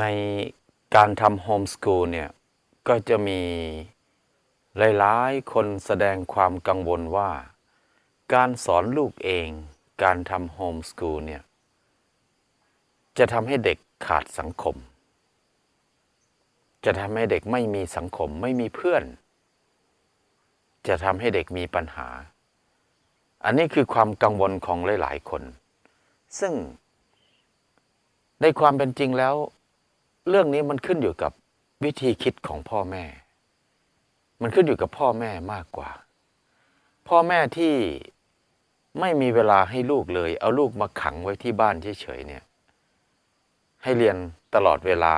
ในการทำโฮมส o ูลเนี่ย ก็จะมีหลายๆ คนแสดงความกังวลว่า การสอนลูกเองการทำโฮมส o ูลเนี่ย จะทำให้เด็กขาดสังคม จะทำให้เด็กไม่มีสังคมไม่มีเพื่อน จะทำให้เด็กมีปัญหา อันนี้คือความกังวลของหลาย ๆ คน ซึ่งในความเป็นจริงแล้ว เรื่องนี้มันขึ้นอยู่กับวิธีคิดของพ่อแม่ มันขึ้นอยู่กับพ่อแม่มากกว่า พ่อแม่ที่ไม่มีเวลาให้ลูกเลย เอาลูกมาขังไว้ที่บ้านเฉยๆเนี่ย ให้เรียนตลอดเวลา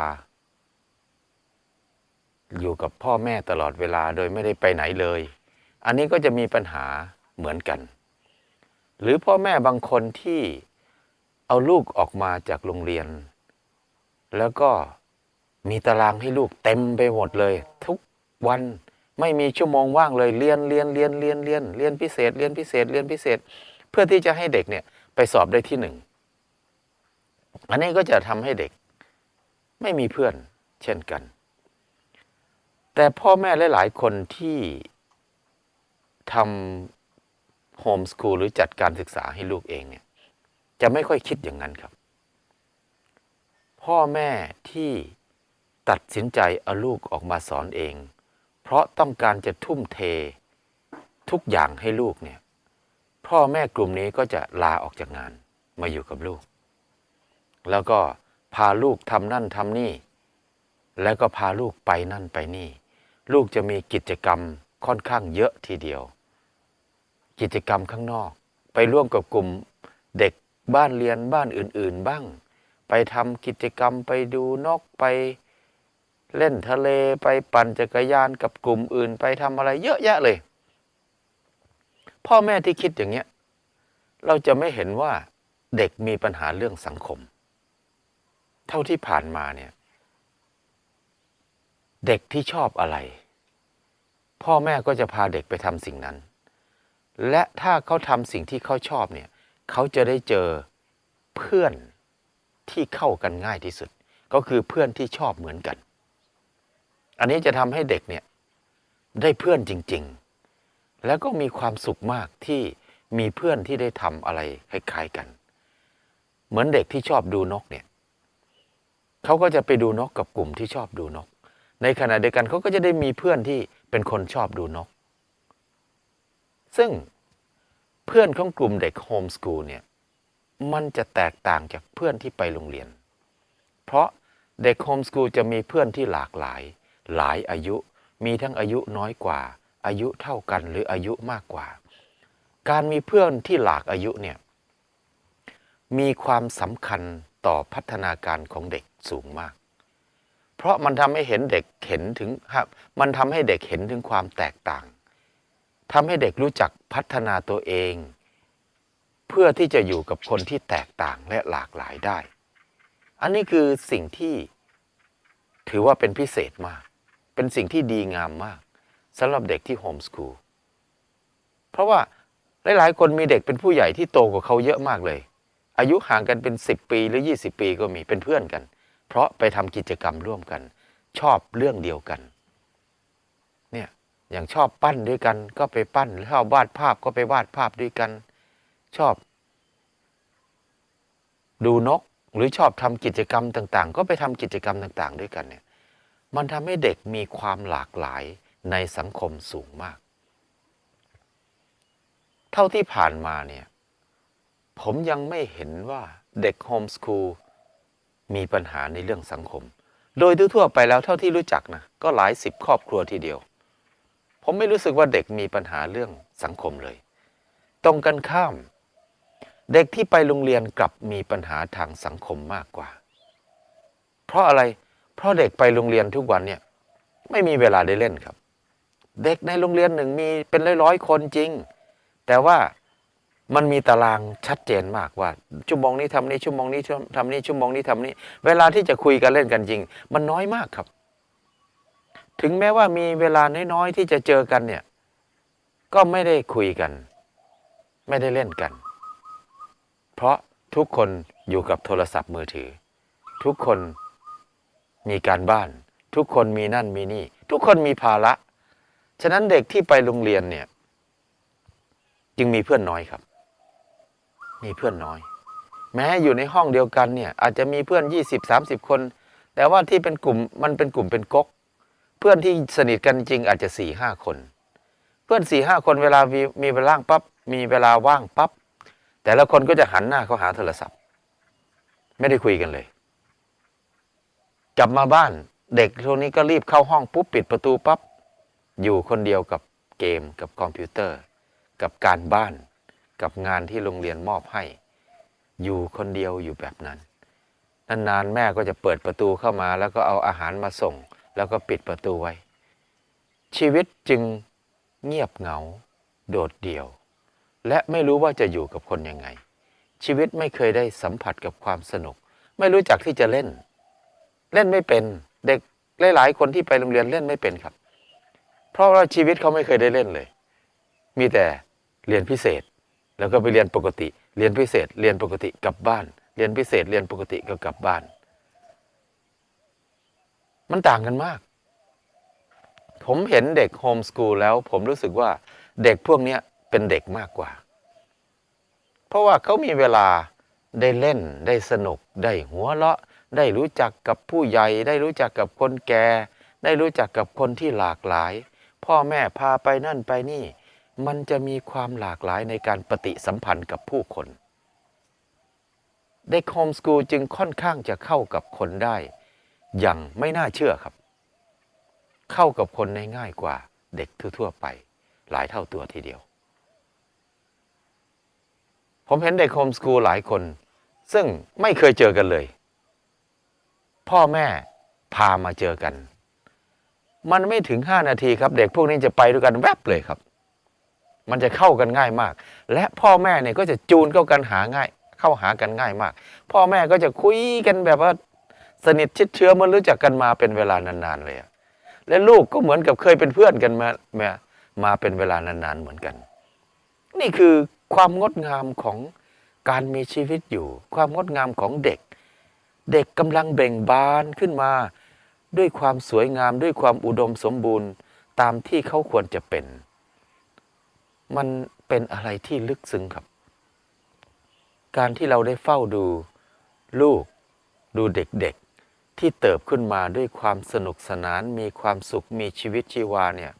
อยู่กับพ่อแม่ตลอดเวลาโดยไม่ได้ไปไหนเลย อันนี้ก็จะมีปัญหาเหมือนกัน หรือพ่อแม่บางคนที่เอาลูกออกมาจากโรงเรียน แล้วก็มีตารางให้ลูกเต็มไปหมดเลย ทุกวันไม่มีชั่วโมงว่างเลยเรียนเรียนเรียนเรียนเรียนเรียนพิเศษเรียนพิเศษเรียนพิเศษ เพื่อที่จะให้เด็กเนี่ยไปสอบได้ที่หนึ่งอันนี้ก็จะทำให้เด็กไม่มีเพื่อนเช่นกัน แต่พ่อแม่หลาย ๆ คนที่ทำโฮมส o ูลหรือจัดการศึกษาให้ลูกเองเนี่ยจะไม่ค่อยคิดอย่างนั้นครับ พ่อแม่ที่ตัดสินใจเอาลูกออกมาสอนเอง เพราะต้องการจะทุ่มเททุกอย่างให้ลูกเนี่ยพ่อแม่กลุ่มนี้ก็จะลาออกจากงานมาอยู่กับลูก แล้วก็พาลูกทำนั่นทำนี่ แล้วก็พาลูกไปนั่นไปนี่ ลูกจะมีกิจกรรมค่อนข้างเยอะทีเดียว กิจกรรมข้างนอก ไปร่วมกับกลุ่มเด็กบ้านเรียนบ้านอื่น ๆ บ้าง ไปทำกิจกรรมไปดูนกไปเล่นทะเลไปปั่นจักรยานกับกลุ่มอื่นไปทำอะไรเยอะแยะเลย พ่อแม่ที่คิดอย่างเงี้ย เราจะไม่เห็นว่าเด็กมีปัญหาเรื่องสังคม เท่าที่ผ่านมาเนี่ย เด็กที่ชอบอะไร พ่อแม่ก็จะพาเด็กไปทำสิ่งนั้น และถ้าเขาทำสิ่งที่เขาชอบเนี่ย เขาจะได้เจอเพื่อน ที่เข้ากันง่ายที่สุด ก็คือเพื่อนที่ชอบเหมือนกัน อันนี้จะทำให้เด็กเนี่ยได้เพื่อนจริง ๆ แล้วก็มีความสุขมากที่มีเพื่อนที่ได้ทำอะไรคล้ายๆกัน เหมือนเด็กที่ชอบดูนกเนี่ยเขาก็จะไปดูนกกับกลุ่มที่ชอบดูนก ในขณะเดียวกันเขาก็จะได้มีเพื่อนที่เป็นคนชอบดูนก ซึ่งเพื่อนของกลุ่มเด็กโฮมส o ูลเนี่ย มันจะแตกต่างจากเพื่อนที่ไปโรงเรียน เพราะเด็กโฮมส o ูลจะมีเพื่อนที่หลากหลาย หลายอายุ มีทั้งอายุน้อยกว่า อายุเท่ากันหรืออายุมากกว่า การมีเพื่อนที่หลากอายุเนี่ยมีความสำคัญต่อพัฒนาการของเด็กสูงมาก เพราะมันทำให้เห็นเด็กเห็นถึงมันทำให้เด็กเห็นถึงความแตกต่างทำให้เด็กรู้จักพัฒนาตัวเอง เพื่อที่จะอยู่กับคนที่แตกต่างและหลากหลายได้ อันนี้คือสิ่งที่ถือว่าเป็นพิเศษมาก เป็นสิ่งที่ดีงามมากสำหรับเด็กที่โฮมส o ูล เพราะว่าหลายๆ คนมีเด็กเป็นผู้ใหญ่ที่โตกว่าเขาเยอะมากเลย อายุห่างกันเป็น 10 ปีหรือ 20 ปีก็มีเป็นเพื่อนกัน เพราะไปทำกิจกรรมร่วมกัน ชอบเรื่องเดียวกันเนี่ยอย่างชอบปั้นด้วยกัน ก็ไปปั้นชอบวาดภาพก็ไปวาดภาพด้วยกัน ชอบ ดูนกหรือชอบทำกิจกรรมต่าง ๆ ก็ไปทำกิจกรรมต่าง ๆ ด้วยกันเนี่ยมันทำให้เด็กมีความหลากหลายในสังคมสูงมาก เท่าที่ผ่านมาเนี่ยผมยังไม่เห็นว่าเด็กโฮมส o ูลมีปัญหาในเรื่องสังคม โดยทั่วไปแล้วเท่าที่รู้จักนะก็หลายสิบครอบครัวทีเดียว ผมไม่รู้สึกว่าเด็กมีปัญหาเรื่องสังคมเลย ตรงกันข้าม เด็กที่ไปโรงเรียนกลับมีปัญหาทางสังคมมากกว่า เพราะอะไร เพราะเด็กไปโรงเรียนทุกวันเนี่ยไม่มีเวลาได้เล่นครับ เด็กในโรงเรียนหนึ่งมีเป็นร้อยๆคนจริง แต่ว่ามันมีตารางชัดเจนมากว่า ชั่วโมงนี้ทำนี้ชั่วโมงนี้ทำนี้ชั่วโมงนี้ทำนี้ เวลาที่จะคุยกันเล่นกันจริง มันน้อยมากครับ ถึงแม้ว่ามีเวลาน้อยๆที่จะเจอกันเนี่ย ก็ไม่ได้คุยกัน ไม่ได้เล่นกัน ราะทุกคนอยู่กับโทรศัพท์มือถือ ทุกคนมีการบ้าน ทุกคนมีนั่นมีนี่ ทุกคนมีภาระ ฉะนั้นเด็กที่ไปโรงเรียนเนี่ย จึงมีเพื่อนน้อยครับ มีเพื่อนน้อย แม้อยู่ในห้องเดียวกันเนี่ย อาจจะมีเพื่อน 20 30 คน แต่ว่าที่เป็นกลุ่มมันเป็นกลุ่มเป็นก๊ก เพื่อนที่สนิทกันจริงอาจจะ4ี่ห้าคน เพื่อนสี่ห้าคนเวลามีมีเวลาว่างปั๊บมีเวลาว่างปั๊บ แต่ละคนก็จะหันหน้าเข้าหาโทรศัพท์ ไม่ได้คุยกันเลย กลับมาบ้านเด็กช่วงนี้ก็รีบเข้าห้องปุ๊บปิดประตูปั๊บอยู่คนเดียวกับเกมกับคอมพิวเตอร์ กับการบ้าน กับงานที่โรงเรียนมอบให้ อยู่คนเดียวอยู่แบบนั้นนานๆแม่ก็จะเปิดประตูเข้ามา แล้วก็เอาอาหารมาส่ง แล้วก็ปิดประตูไว้ ชีวิตจึงเงียบเหงา โดดเดี่ยว และไม่รู้ว่าจะอยู่กับคนยังไง ชีวิตไม่เคยได้สัมผัสกับความสนุก ไม่รู้จักที่จะเล่น เล่นไม่เป็นเด็กหลายๆคนที่ไปโรงเรียนเล่นไม่เป็นครับ เพราะว่าชีวิตเขาไม่เคยได้เล่นเลย มีแต่เรียนพิเศษ แล้วก็ไปเรียนปกติ เรียนพิเศษ เรียนปกติกลับบ้าน เรียนพิเศษ เรียนปกติก็กลับบ้าน มันต่างกันมาก ผมเห็นเด็กโฮมสกูลแล้ว ผมรู้สึกว่าเด็กพวกนี้ เป็นเด็กมากกว่า เพราะว่าเขามีเวลาได้เล่นได้สนุก ได้หัวเราะ ได้รู้จักกับผู้ใหญ่ ได้รู้จักกับคนแก่ ได้รู้จักกับคนที่หลากหลาย พ่อแม่พาไปนั่นไปนี่ มันจะมีความหลากหลายในการปฏิสัมพันธ์กับผู้คน เด็กโฮมสกูลจึงค่อนข้างจะเข้ากับคนได้ อย่างไม่น่าเชื่อครับ เข้ากับคนได้ง่ายกว่าเด็กทั่วๆไป หลายเท่าตัวทีเดียว ผมเห็นเด็กโฮมสกูลหลายคน ซึ่งไม่เคยเจอกันเลย พ่อแม่พามาเจอกัน มันไม่ถึงห้านาทีครับ เด็กพวกนี้จะไปด้วยกันแวบเลยครับ มันจะเข้ากันง่ายมาก และพ่อแม่เนี่ยก็จะจูนเข้ากันหาง่าย เข้าหากันง่ายมาก พ่อแม่ก็จะคุยกันแบบว่าสนิทชิดเชื้อมันรู้จักกันมาเป็นเวลานานๆเลยและลูกก็เหมือนกับเคยเป็นเพื่อนกันมามามาเป็นเวลานานๆเหมือนกัน นี่คือ ความงดงามของการมีชีวิตอยู่ ความงดงามของเด็ก เด็กกำลังเบ่งบานขึ้นมา ด้วยความสวยงามด้วยความอุดมสมบูรณ์ตามที่เขาควรจะเป็น มันเป็นอะไรที่ลึกซึ้งครับ การที่เราได้เฝ้าดูลูก ดูเด็กๆ ที่เติบขึ้นมาด้วยความสนุกสนานมีความสุขมีชีวิตชีวาเนี่ย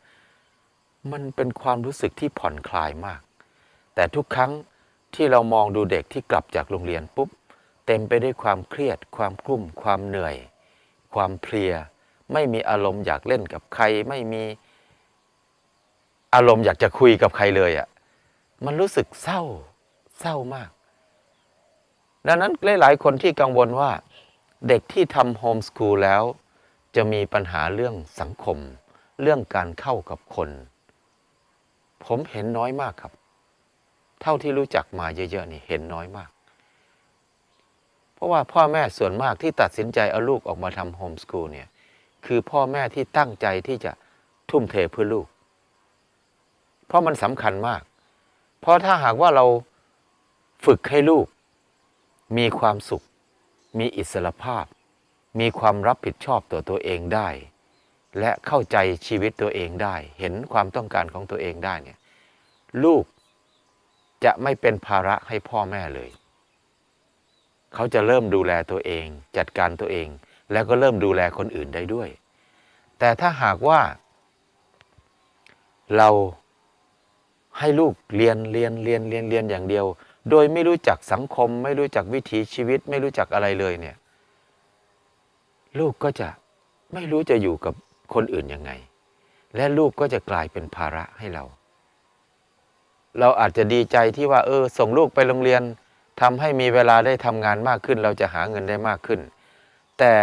มันเป็นความรู้สึกที่ผ่อนคลายมาก แต่ทุกครั้งที่เรามองดูเด็กที่กลับจากโรงเรียนปุ๊บ เต็มไปด้วยความเครียด ความกลุ้ม ความเหนื่อย ความเพลีย ไม่มีอารมณ์อยากเล่นกับใคร ไม่มีอารมณ์อยากจะคุยกับใครเลยอะ่ะ มันรู้สึกเศร้า เศร้ามาก ดังนั้นหลายๆ คนที่กังวลว่า เด็กที่ทำโฮมสคูลแล้ว จะมีปัญหาเรื่องสังคม เรื่องการเข้ากับคน ผมเห็นน้อยมากครับ เท่าที่รู้จักมาเยอะๆนี่เห็นน้อยมาก เพราะว่าพ่อแม่ส่วนมากที่ตัดสินใจเอาลูกออกมาทำโฮมสคูลเนี่ยคือพ่อแม่ที่ตั้งใจที่จะทุ่มเทเพื่อลูก เพราะมันสำคัญมาก เพราะถ้าหากว่าเราฝึกให้ลูก มีความสุข มีอิสรภาพ มีความรับผิดชอบต่อตัวเองได้ และเข้าใจชีวิตตัวเองได้ เห็นความต้องการของตัวเองได้เนี่ยลูก จะไม่เป็นภาระให้พ่อแม่เลย เขาจะเริ่มดูแลตัวเอง จัดการตัวเอง แล้วก็เริ่มดูแลคนอื่นได้ด้วย แต่ถ้าหากว่า เราให้ลูกเรียนเรียนเรียนเรียนเรียนอย่างเดียว โดยไม่รู้จักสังคม ไม่รู้จักวิถีชีวิต ไม่รู้จักอะไรเลยเนี่ย ลูกก็จะไม่รู้จะอยู่กับคนอื่นยังไง และลูกก็จะกลายเป็นภาระให้เรา เราอาจจะดีใจที่ว่าเออส่งลูกไปโรงเรียนทำให้มีเวลาได้ทำงานมากขึ้น เราจะหาเงินได้มากขึ้น แต่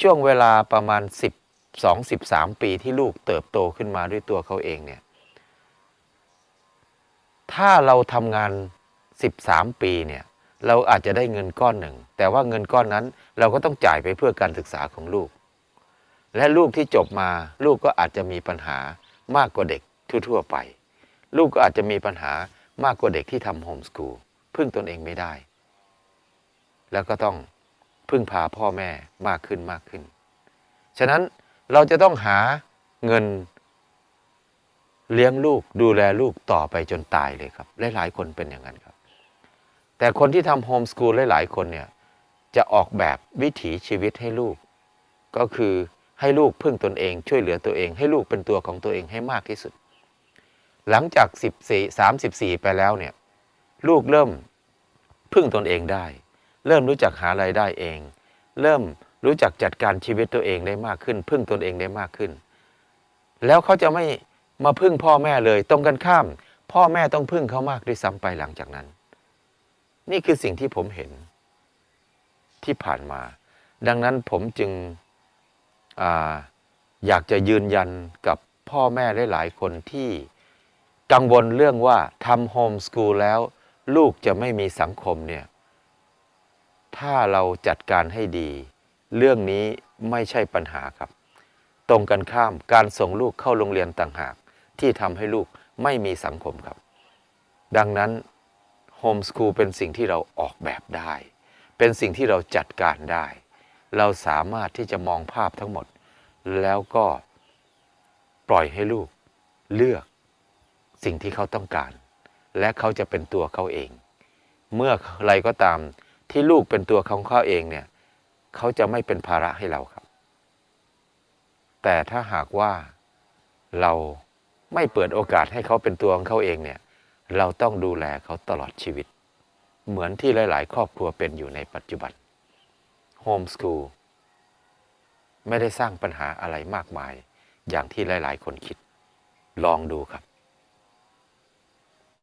ช่วงเวลาประมาณ12 13 ปีที่ลูกเติบโตขึ้นมาด้วยตัวเขาเองเนี่ยถ้าเราทำงาน 13 ปีเนี่ยเราอาจจะได้เงินก้อนหนึ่ง แต่ว่าเงินก้อนนั้นเราก็ต้องจ่ายไปเพื่อการศึกษาของลูก และลูกที่จบมาลูกก็อาจจะมีปัญหามากกว่าเด็กทั่ว ๆ ไป ลูกก็อาจจะมีปัญหามากกว่าเด็กที่ทำโฮมสกูลพึ่งตนเองไม่ได้ แล้วก็ต้องพึ่งพาพ่อแม่มากขึ้นมากขึ้น ฉะนั้นเราจะต้องหาเงินเลี้ยงลูกดูแลลูกต่อไปจนตายเลยครับ หลายๆคนเป็นอย่างนั้นครับ แต่คนที่ทำโฮมสกูลหลายๆคนเนี่ยจะออกแบบวิถีชีวิตให้ลูก ก็คือให้ลูกพึ่งตนเองช่วยเหลือตัวเอง ให้ลูกเป็นตัวของตัวเองให้มากที่สุด หลังจาก 14 34 ไปแล้วเนี่ยลูกเริ่มพึ่งตนเองได้ เริ่มรู้จักหารายได้เอง เริ่มรู้จักจัดการชีวิตตัวเองได้มากขึ้น พึ่งตนเองได้มากขึ้น แล้วเขาจะไม่มาพึ่งพ่อแม่เลยตรงกันข้าม พ่อแม่ต้องพึ่งเขามากด้วยซ้ำไปหลังจากนั้น นี่คือสิ่งที่ผมเห็นที่ผ่านมา ดังนั้นผมจึงออยากจะยืนยันกับพ่อแม่หลายๆคนที่ กังวลเรื่องว่าทำโฮมสกูลแล้ว ลูกจะไม่มีสังคมเนี่ย ถ้าเราจัดการให้ดี เรื่องนี้ไม่ใช่ปัญหาครับ ตรงกันข้ามการส่งลูกเข้าโรงเรียนต่างหาก ที่ทำให้ลูกไม่มีสังคมครับ ดังนั้นโฮมสคูลเป็นสิ่งที่เราออกแบบได้ เป็นสิ่งที่เราจัดการได้ เราสามารถที่จะมองภาพทั้งหมด แล้วก็ปล่อยให้ลูกเลือก สิ่งที่เขาต้องการ และเขาจะเป็นตัวเขาเอง เมื่อไรก็ตามที่ลูกเป็นตัวของเขาเองเนี่ยเขาจะไม่เป็นภาระให้เราครับ แต่ถ้าหากว่าเราไม่เปิดโอกาสให้เขาเป็นตัวของเขาเองเนี่ยเราต้องดูแลเขาตลอดชีวิต เหมือนที่หลาย ๆ ครอบครัวเป็นอยู่ในปัจจุบันโฮมส o ูลไม่ได้สร้างปัญหาอะไรมากมาย อย่างที่หลาย ๆ คนคิด ลองดูครับ